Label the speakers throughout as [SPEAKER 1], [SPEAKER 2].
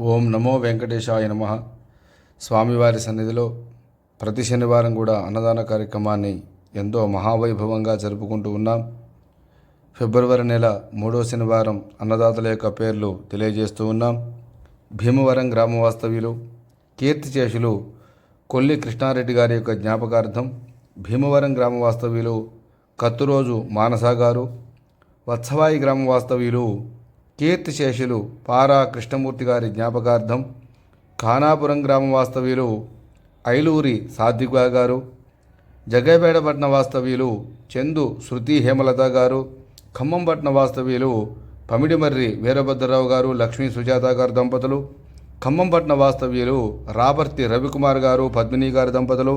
[SPEAKER 1] ఓం నమో వెంకటేశాయ నమ. స్వామివారి సన్నిధిలో ప్రతి శనివారం కూడా అన్నదాన కార్యక్రమాన్ని ఎంతో మహావైభవంగా జరుపుకుంటూ ఉన్నాం. ఫిబ్రవరి నెల మూడో శనివారం అన్నదాతల యొక్క పేర్లు తెలియజేస్తూ ఉన్నాం. భీమవరం గ్రామ వాస్తవ్యులు కీర్తిశేషులు కొల్లి కృష్ణారెడ్డి గారి యొక్క జ్ఞాపకార్థం భీమవరం గ్రామ వాస్తవ్యులు కత్తురోజు మానసా గారు వత్సవాయి గ్రామ వాస్తవ్యులు కీర్తిశేషులు పారా కృష్ణమూర్తి గారి జ్ఞాపకార్థం ఖానాపురం గ్రామ వాస్తవ్యులు ఐలూరి సాత్విక గారు జగ్గైపేటపట్న వాస్తవ్యులు చందు శృతి హేమలత గారు ఖమ్మంపట్న వాస్తవ్యులు పమిడిమర్రి వీరభద్రరావు గారు లక్ష్మీ సుజాత గారు దంపతులు ఖమ్మంపట్న వాస్తవ్యులు రాపర్తి రవికుమార్ గారు పద్మిని గారి దంపతులు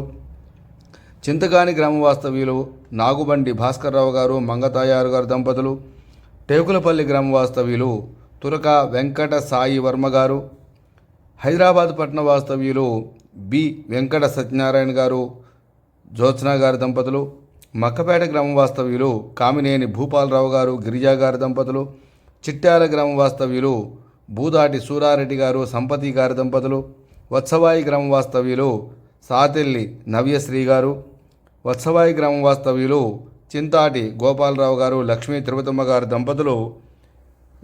[SPEAKER 1] చింతగాని గ్రామ వాస్తవ్యులు నాగుబండి భాస్కర్రావు గారు మంగతాయారు గారు దంపతులు టేకులపల్లి గ్రామ వాస్తవ్యులు తురక వెంకట సాయి వర్మ గారు హైదరాబాద్ పట్టణ వాస్తవ్యులు బి వెంకట సత్యనారాయణ గారు జ్యోత్స్న గారి దంపతులు మక్కపేట గ్రామ వాస్తవ్యులు కామినేని భూపాలరావు గారు గిరిజా గారి దంపతులు చిట్యాల గ్రామ వాస్తవ్యులు బూదాటి సూరారెడ్డి గారు సంపతి గారి దంపతులు వత్సవాయి గ్రామ వాస్తవ్యులు సాతెల్లి నవ్యశ్రీ గారు వత్సవాయి గ్రామ వాస్తవ్యులు చింతాటి గోపాలరావు గారు లక్ష్మీ తిరుపతమ్మ గారు దంపతులు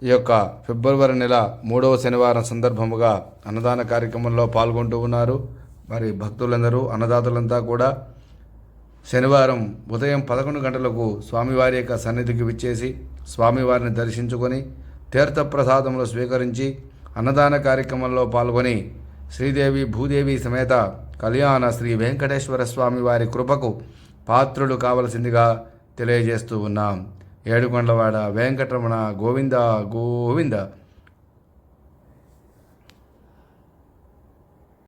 [SPEAKER 1] ఈ యొక్క ఫిబ్రవరి నెల మూడవ శనివారం సందర్భముగా అన్నదాన కార్యక్రమంలో పాల్గొంటూ ఉన్నారు. మరి భక్తులందరూ అన్నదాతలంతా కూడా శనివారం ఉదయం పదకొండు గంటలకు స్వామివారి యొక్క సన్నిధికి విచ్చేసి స్వామివారిని దర్శించుకొని తీర్థప్రసాదములు స్వీకరించి అన్నదాన కార్యక్రమంలో పాల్గొని శ్రీదేవి భూదేవి సమేత కళ్యాణ శ్రీ వెంకటేశ్వర స్వామి వారి కృపకు పాత్రులు కావలసిందిగా తెలియజేస్తూ ఉన్నాం. ఏడుకొండలవాడ వెంకటరమణ గోవింద గోవింద.